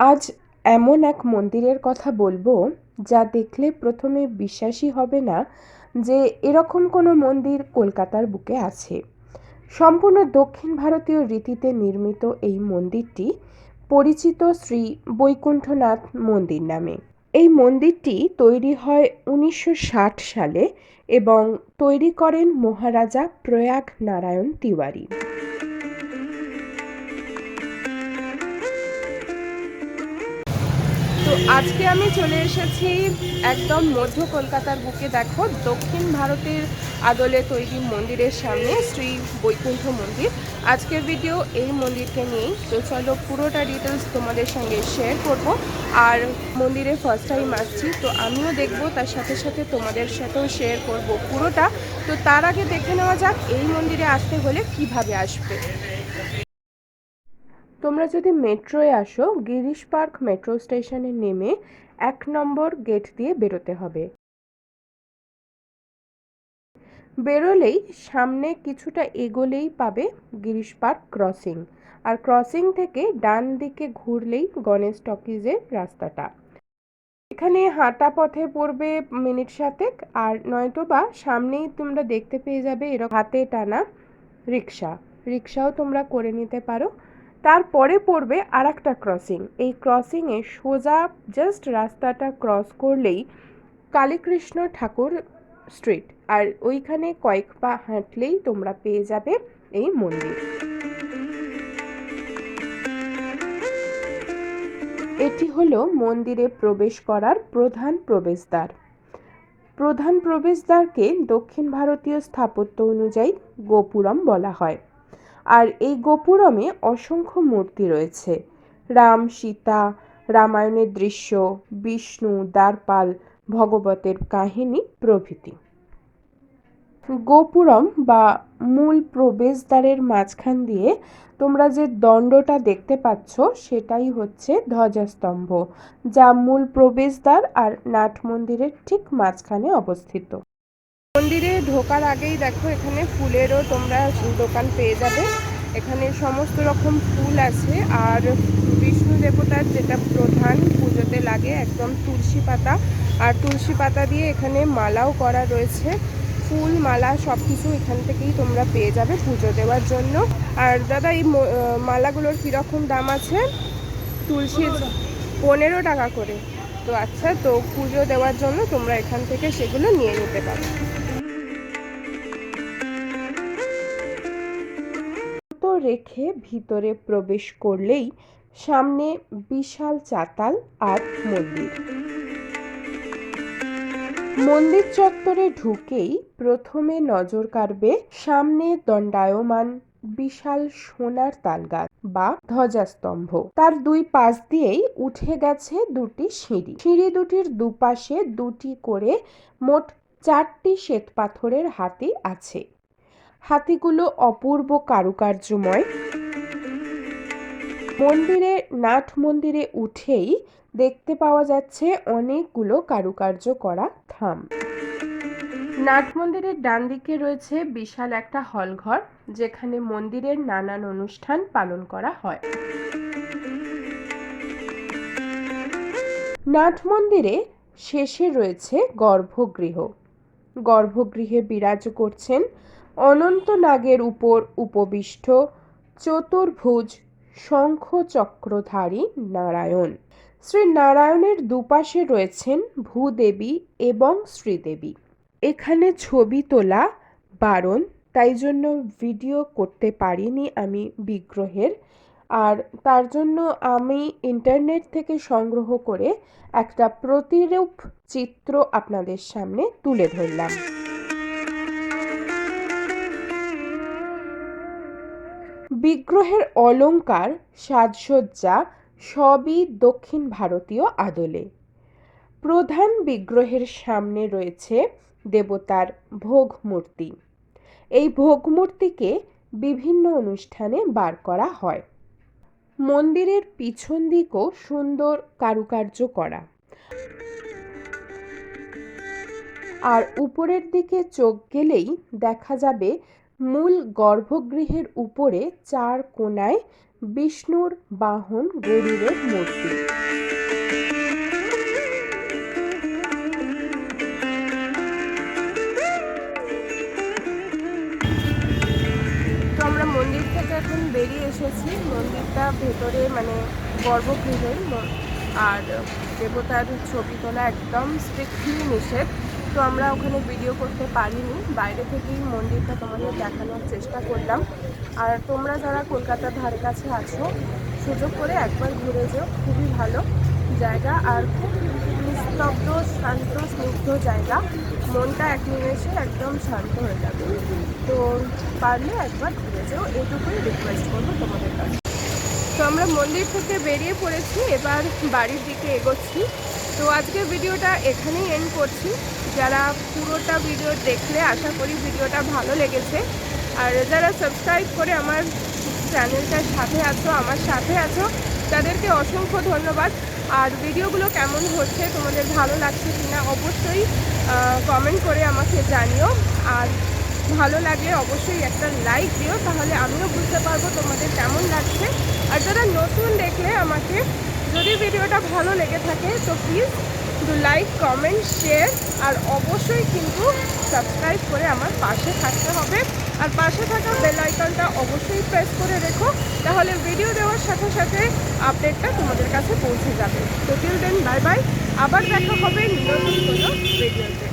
আজ এমন এক মন্দিরের কথা বলব, যা দেখলে প্রথমে বিশ্বাসই হবে না যে এরকম কোনো মন্দির কলকাতার বুকে আছে। সম্পূর্ণ দক্ষিণ ভারতীয় রীতিতে নির্মিত এই মন্দিরটি পরিচিত শ্রী বৈকুণ্ঠনাথ মন্দির নামে। এই মন্দিরটি তৈরি হয় উনিশশো ষাট সালে এবং তৈরি করেন মহারাজা প্রয়াগ নারায়ণ তিওয়ারি। আজকে আমি চলে এসেছি একদম মধ্য কলকাতার বুকে। দেখো, দক্ষিণ ভারতের আদলে তৈরি মন্দিরের সামনে, শ্রী বৈকুণ্ঠ মন্দির। আজকের ভিডিও এই মন্দিরকে নিয়েই। তো চলো, পুরোটা ডিটেলস তোমাদের সঙ্গে শেয়ার করব। আর মন্দিরে ফার্স্ট টাইম আসছি, তো আমিও দেখব, তার সাথে সাথে তোমাদের সাথেও শেয়ার করব পুরোটা। তো তার আগে দেখে নেওয়া যাক, এই মন্দিরে আসতে হলে কীভাবে আসবে। তোমরা যদি মেট্রোয় আসো, গিরিশ পার্ক মেট্রো স্টেশনে নেমে এক নম্বর গেট দিয়ে বেরোতে হবে। বেরোলেই সামনে কিছুটা এগোলেই পাবে গিরিশ পার্ক ক্রসিং। আর ক্রসিং থেকে ডান দিকে ঘুরলেই গণেশ টকিজের রাস্তাটা। এখানে হাঁটা পথে পড়বে মিনিট সাতেক, আর নয়তো বা সামনেই তোমরা দেখতে পেয়ে যাবে এরকম হাতে টানা রিক্সা। রিক্সাও তোমরা করে নিতে পারো। তারপরে পড়বে আর একটা ক্রসিং এই ক্রসিংয়ে সোজা জাস্ট রাস্তাটা ক্রস করলেই কালীকৃষ্ণ ঠাকুর স্ট্রিট আর ওইখানে কয়েক পা হাঁটলেই তোমরা পেয়ে যাবে এই মন্দির। এটি হলো মন্দিরে প্রবেশ করার প্রধান প্রবেশদ্বার। প্রধান প্রবেশদ্বারকে দক্ষিণ ভারতীয় স্থাপত্য অনুযায়ী গোপুরম বলা হয়। আর এই গোপুরমে অসংখ্য মূর্তি রয়েছে। রাম, সীতা, রামায়ণের দৃশ্য, বিষ্ণু, দ্বারপাল, ভগবতের কাহিনী, প্রভৃতি। গোপুরম বা মূল প্রবেশদ্বারের মাঝখান দিয়ে তোমরা যে দণ্ডটা দেখতে পাচ্ছ, সেটাই হচ্ছে ধ্বজাস্তম্ভ, যা মূল প্রবেশদ্বার আর নাট মন্দিরের ঠিক মাঝখানে অবস্থিত। মন্দিরে ঢোকার আগেই দেখো এখানে ফুলেরও তোমরা দোকান পেয়ে যাবে। এখানে সমস্ত রকম ফুল আছে আর বিষ্ণু দেবতার যেটা প্রধান পুজোতে লাগে একদম তুলসী পাতা। আর তুলসী পাতা দিয়ে এখানে মালাও করা রয়েছে। ফুল, মালা সব কিছু এখান থেকেই তোমরা পেয়ে যাবে পুজো দেওয়ার জন্য। আর দাদা, এই মালাগুলোর কীরকম দাম আছে? তুলসী পনেরো টাকা করে। তো আচ্ছা তো পুজো দেওয়ার জন্য তোমরা এখান থেকে সেগুলো নিয়ে নিতে পারো। রেখে ভিতরে প্রবেশ করলেই সামনে বিশাল চাতাল আর মন্দির। মন্দির চত্বরে ঢুকেই প্রথমে নজর কাড়বে সামনে দণ্ডায়মান বিশাল সোনার তালগাছ বা ধ্বজাস্তম্ভ। তার দুই পাশ দিয়েই উঠে গেছে দুটি সিঁড়ি। সিঁড়ি দুটির দুপাশে দুটি করে মোট চারটি শ্বেতপাথরের হাতি আছে। হাতিগুলো অপূর্ব কারুকার্যময়। মন্দিরে, নাট মন্দিরে উঠেই দেখতে পাওয়া যাচ্ছে অনেকগুলো কারুকার্য করা থাম। নাট মন্দিরের ডান দিকে রয়েছে বিশাল একটা হলঘর, যেখানে মন্দিরের নানান অনুষ্ঠান পালন করা হয়। নাট মন্দিরে শেষে রয়েছে গর্ভগৃহ। গর্ভগৃহে বিরাজ করছেন অনন্ত নাগের উপর উপবিষ্ট চতুর্ভুজ শঙ্খ চক্রধারী নারায়ণ। শ্রী নারায়ণের দুপাশে রয়েছেন ভূদেবী এবং শ্রীদেবী। এখানে ছবি তোলা বারণ, তাই জন্য ভিডিও করতে পারিনি আমি বিগ্রহের। আর তার জন্য আমি ইন্টারনেট থেকে সংগ্রহ করে একটা প্রতিরূপ চিত্র আপনাদের সামনে তুলে ধরলাম। বিগ্রহের অলংকার সাজসজ্জা সবই দক্ষিণ ভারতীয় আদলে। প্রধান বিগ্রহের সামনে রয়েছে দেবতার ভোগ মূর্তি এই ভোগ মূর্তিকে বিভিন্ন অনুষ্ঠানে বার করা হয়। মন্দিরের পিছন দিকও সুন্দর কারুকার্য করা। আর উপরের দিকে চোখ গেলেই দেখা যাবে মূল গর্ভগৃহের উপরে চার কোণায় বিষ্ণুর বাহন গরুরের মূর্তি। মন্দির থেকে এখন বেরিয়ে এসেছি। মন্দিরটা ভেতরে মানে গর্ভগৃহের আর দেবতার ছবি তোলা একদম স্ট্রিক্টলি নিষেধ। তো আমরা ওখানে ভিডিও করতে পারিনি। বাইরে থেকেই মন্দিরটা তোমাদের দেখানোর চেষ্টা করলাম। আর তোমরা যারা কলকাতার ধারে কাছে আছো, সুযোগ করে একবার ঘুরে যেও। খুবই ভালো জায়গা আর খুব নিস্তব্ধ, শান্ত, স্নিগ্ধ জায়গা। মনটা এক নিমেষে একদম শান্ত হয়ে যাবে। তো পারলে একবার ঘুরে যেও। এটুকুই রিকোয়েস্ট করব তোমাদের কাছে। তো আমরা মন্দির থেকে বেরিয়ে পড়েছি, এবার বাড়ির দিকে এগোচ্ছি। তো আজকের ভিডিওটা এখানেই এন্ড করছি। যারা পুরোটা ভিডিও দেখলে আশা করি ভিডিওটা ভালো লেগেছে। আর যারা সাবস্ক্রাইব করে আমার চ্যানেলটার সাথে আছো, আমার সাথে আছো, তাদেরকে অসংখ্য ধন্যবাদ। আর ভিডিওগুলো কেমন হচ্ছে, তোমাদের ভালো লাগছে কিনা অবশ্যই কমেন্ট করে আমাকে জানিও। আর ভালো লাগলে অবশ্যই একটা লাইক দিও, তাহলে আমিও বুঝতে পারব তোমাদের কেমন লাগছে। আর যারা নতুন দেখলে আমাকে, যদি ভিডিওটা ভালো লেগে থাকে, তো please do like comment share আর অবশ্যই কিন্তু সাবস্ক্রাইব করে আমার পাশে থাকতে হবে। আর পাশে থাকা বেল আইকনটা অবশ্যই প্রেস করে রেখো, তাহলে ভিডিও দেওয়ার সাথে সাথে আপডেটটা তোমাদের কাছে পৌঁছে যাবে। তো টিল দেন বাই বাই আবার দেখা হবে নতুন কোনো ভিডিওতে